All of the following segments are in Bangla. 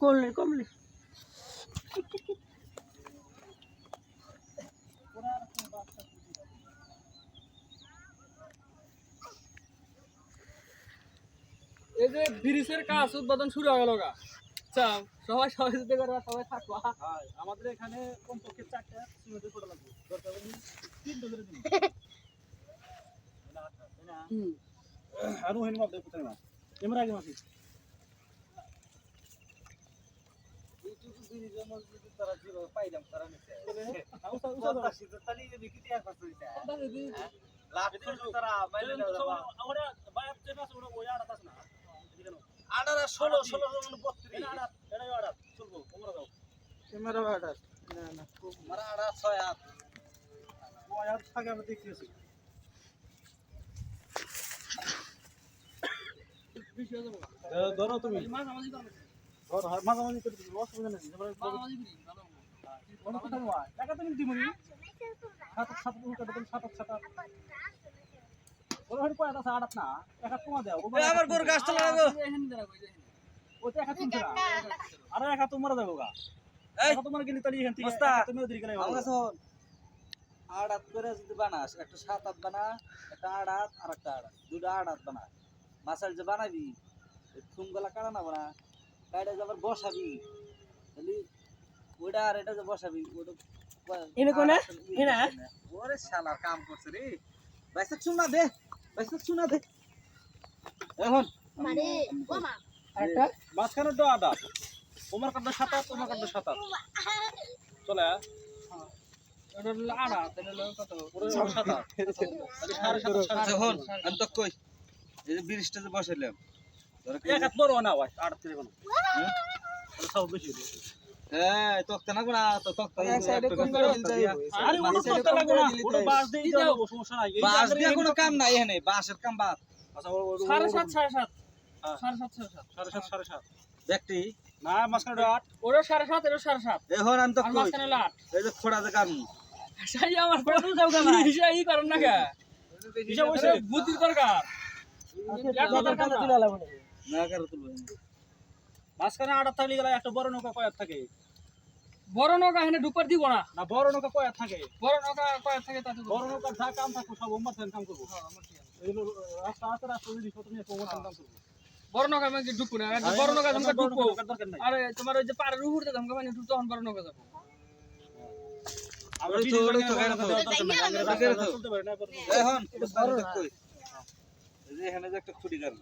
কমলে কমলে। এই যে ব্রিজের কাজ উদ্বোধন শুরু হয়ে গেল গা। আচ্ছা সবাই সহযোগিতা করে সবাই থাকবা। হ্যাঁ, আমাদের এখানে কমপক্ষে চারটা সিমেন্টের ফটো লাগবে। দরকার হলে তিনটা ধরে দিন। আর ওহেন মাপ দেখতে না। এমরা আগে মাসি ষোলো ষোলো বত্রিশ চলবো তোমরা যাও ক্যামেরা বাটার না না খুব ও আয়াত থাকে আমরা দেখতেছি বেশি হয়ে যাবে গা। ধরো তুমি মাঝামাঝি করো। ধরো হ্যাঁ, মাঝামাঝি করে দিবি অসুবিধা নেই মাঝামাঝি করি, ভালো অনেক কথা নয় টাকা তুমি সাত সাত টাকা সাত সাত ওর না? এক আমার গরু। ওতে এক আর এক তোমরা যাব গা। এই, তোমার গেলি তাহলে এখান থেকে মোস্তাক, এক হাত তুমি ওদিকে গেলে আমরা শোন। আট হাত করে যদি বানাস একটা সাত বানা একটা আর একটা দুটো বানা। মাসাল যে বানাবি থুম গলা কাটা না বানা? কাইটা যাবার বসাবি তাহলে ওইটা আর এটা যে বসাবি ওটা এনে কোনে? এনে? ওরে শালার কাম করছে রে। বাইসা শুনা দে বাইসা শুনা দে। এখন মানে ওমা আরেকটা। মাঝখানে তোমার সাত তোমার কাটটা সাত হাত চলে ওটা হলো আড়া, তাহলে কত? ওরে সাত তাহলে সাড়ে সাত হাত, সাড়ে সাত যখন আমি তো কই এই যে ব্রিজটা যে বসাইলাম এক বড় না ভাই আট থেকে বানো সব বেশি হয়ে তক্তা না কোনা তো তক্তা এক side এ কোন করে দিতে হইব? আরে ওটা মাঝে করতে লাগবে ওটা বাস দিয়ে দিতে সমস্যা নাই বাস দিয়ে কোনো কাম নাই এখানে বাসের কাম বাদ আচ্ছা, ও- ও- ও- সাড়ে সাত, সাড়ে সাত। হ্যাঁ। সাড়ে সাত, সাড়ে সাত। সাড়ে সাত সাড়ে সাত ব্যক্তি না মাঝখানে আট ওরও সাড়ে সাত, এরও সাড়ে সাত। এখন আমি তো আর কই মাঝখানে হলো আট। এই যে খোড়া যে কাম সেই আমার হিসাব ই করেন না কে? বুদ্ধির দরকার। এক। লাগবে না। কারও তুলবে মাঝখানে আট থাকলে গেলে একটা বড় নৌকা কয়াত থাকে বড় নৌকা এখানে ডুপার দিব না না বড় নৌকা কয়াত থাকে বড় নৌকা কয়েক থাকে তাতে। বড় নৌকার যা কাম থাকব সব ওম্বার কাম করব হ্যাঁ, আমার ঠিক আছে। এগুলো রাস্তা আছে রাস্তা যদি ছোট নিয়ে ওম্বার কাম করব বড় নৌকা আমি ঢুকবো না বড় নৌকা দরকার নাই আরে তোমার ওই যে পাড়ের উপর তোমাকে মানে তখন বড় নৌকা যাব আমরা তো, তো, তো। তো, তো। তো এই যে এখানে যে একটা খুঁটি গাড়ি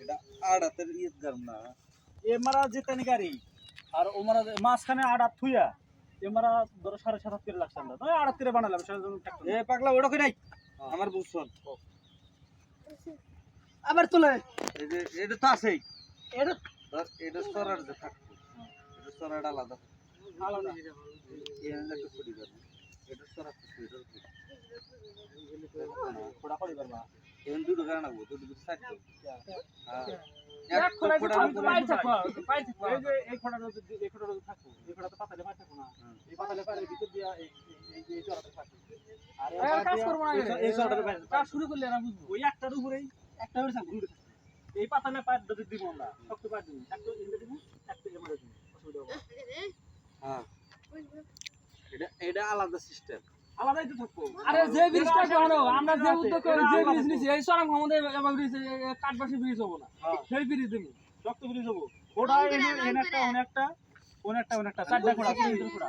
এটা আট হাতের ইয়ে গাম না? এমারা যেতেনি গাড়ি। আর ওমারা যে- মাঝখানে আট হাত থুইয়া এমারা ধরো সাড়ে সাত হাত করে লাগছে আমরা। তো আট হাত করে বানালাম। এ পাগলা ওটা কই নাই? আমার বুঝছন আবার তুলে। এই যে এটা তো আছেই। এটা এটা সরার যে থাকতো এটা সরার আলাদা। আলাদা। এখানে একটা খুঁটি এটা সরার এটা খোড়া করি পারবা। এখন দুটো গাড়ি নাগবো দুটো দুটো থাকতো হ্যাঁ। এক তো এই যে পাতালে না। এই পাতালে পায়ের ভিতর দিয়া এই-। আর কাজ করব না কাজ শুরু করলে না বুঝব? ওই একটার উপরেই একটা করে এই পাতালে দিব আমরা শক্ত পায়ের দিব একটা এমনি দিব একটা দিব। অসুবিধা হবে হ্যাঁ। এটা এটা আলাদা সিস্টেম আরে যে ব্রিজটা আমরা যে উদ্যোগ করি যে ব্রিজ নিছি এই সরম আমাদের ব্রিজ কাঠবাসী ব্রিজ হব না হ্যাঁ। সেই ব্রিজ দেবো শক্ত ব্রিজ হব। ওটা এনে এনে একটা অনেকটা অনেকটা অনেকটা চারটা খোড়া খোড়া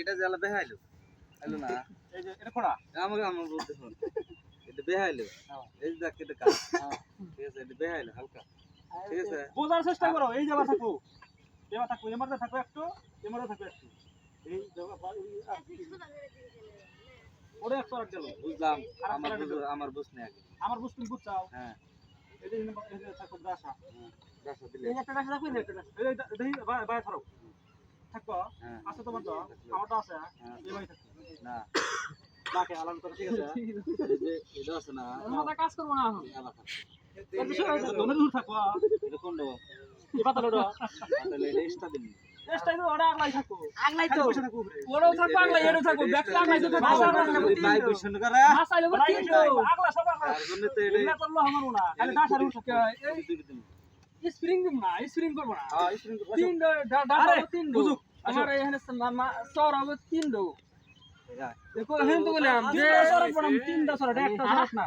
এটা জ্বালা বেহাইলো হ্যালো না? এই যে এটা খোড়া আমাকে আমার বলতে শোন। এটা বেহাইলো। হ্যাঁ। এই দেখ এটা কাজ ঠিক আছে এটা বেহাইলো হালকা। ঠিক আছে? বোঝার চেষ্টা করো এই জায়গা থাকব এবার থাকব এবার থাকব একটু এবার থাকব একটু। এই জায়গা বা- এই আর কি, ওটা একশো আট গেল বুঝলাম আমার আমার বুঝ নেই আগে। আমার বুঝতে বুঝছাও? হ্যাঁ। দিলে। একটা একটা এই দেখি বাইরে থাকো। থাকব হ্যাঁ। আছে তোমার তো? আমারটা আছে হ্যাঁ। এই বাড়ি থাকবে না। নাকে আলাদা করে ঠিক আছে? যে এটা আছে না মাথা কাজ করব না এখন। দূর থাকব এটা কোন এই পাতা লোডো দিন। স্প্রিং দিব না স্প্রিং করব না। হ্যাঁ স্প্রিং করব। তিন তিন আমার এখানে মা- মা- চর হবে তিন ডো। দেখো হেন তো বললাম তিনটা একটা না।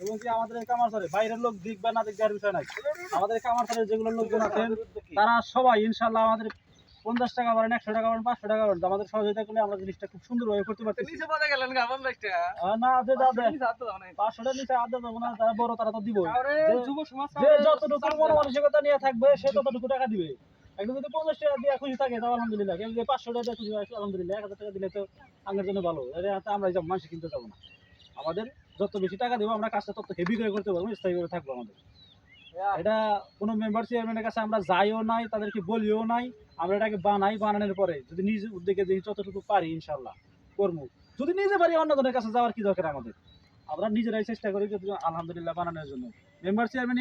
এবং কি আমাদের এই কামারসারে বাইরের লোক দিক বা না দিক বিষয় নাই। আমাদের কামারসারে যেগুলো লোকজন আছেন তারা সবাই ইনশাল্লাহ আমাদের পঞ্চাশ টাকা বলেন একশো টাকা বলেন পাঁচশো টাকা বলেন আমাদের সহযোগিতা করলে আমরা জিনিসটা খুব সুন্দরভাবে করতে আহ, না যে যাবে না পাঁচশো টাকা নিচে আদা যাব না যারা বড় তারা তো যে যতটুকু মন মানসিকতা নিয়ে থাকবে সে ততটুকু টাকা দিবে। একদম যদি পঞ্চাশ টাকা দিয়ে খুশি থাকে তাও আলহামদুলিল্লাহ। পাঁচশো টাকা দিয়ে খুশি হয় আলহামদুলিল্লাহ এক হাজার টাকা দিলে তো আগের জন্য ভালো। আমরা যাব মানুষ কিনতে যাব না। আমাদের যত বেশি টাকা দেবো আমরা কাজটা তত হেভি করে করতে পারব স্থায়ী করে থাকব আমাদের। এটা কোনো মেম্বার চেয়ারম্যানের কাছে আমরা যাইও নাই তাদেরকে বলিও নাই আমরা এটাকে বানাই বানানোর পরে যদি নিজ উদ্যোগে দেখি যতটুকু পারি ইনশাল্লাহ করব। যদি নিজে পারি অন্যজনের কাছে যাওয়ার কি দরকার আমাদের? আমরা নিজেরাই চেষ্টা করি যে আলহামদুলিল্লাহ বানানোর জন্য। মেম্বার চেয়ারম্যান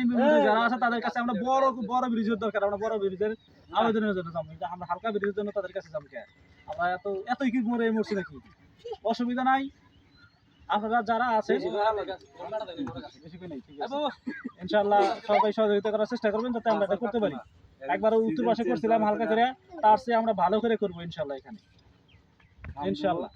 যারা আছে তাদের কাছে আমরা বড় বড় ব্রিজের দরকার আমরা বড় ব্রিজের আবেদনের জন্য যাব। আমরা হালকা ব্রিজের জন্য তাদের কাছে যাব কে? আমরা এত এতই কি মরে মরছি নাকি? অসুবিধা নাই। আপনারা যারা আছে ইনশাল্লাহ করে নেই, ঠিক আছে। ইনশাআল্লাহ সবাই সহযোগিতা করার চেষ্টা করবেন যাতে আমরা এটা করতে পারি। একবার উত্তর পাশে করছিলাম হালকা করে তার চেয়ে আমরা ভালো করে করব ইনশাল্লাহ এখানে। ইনশাল্লাহ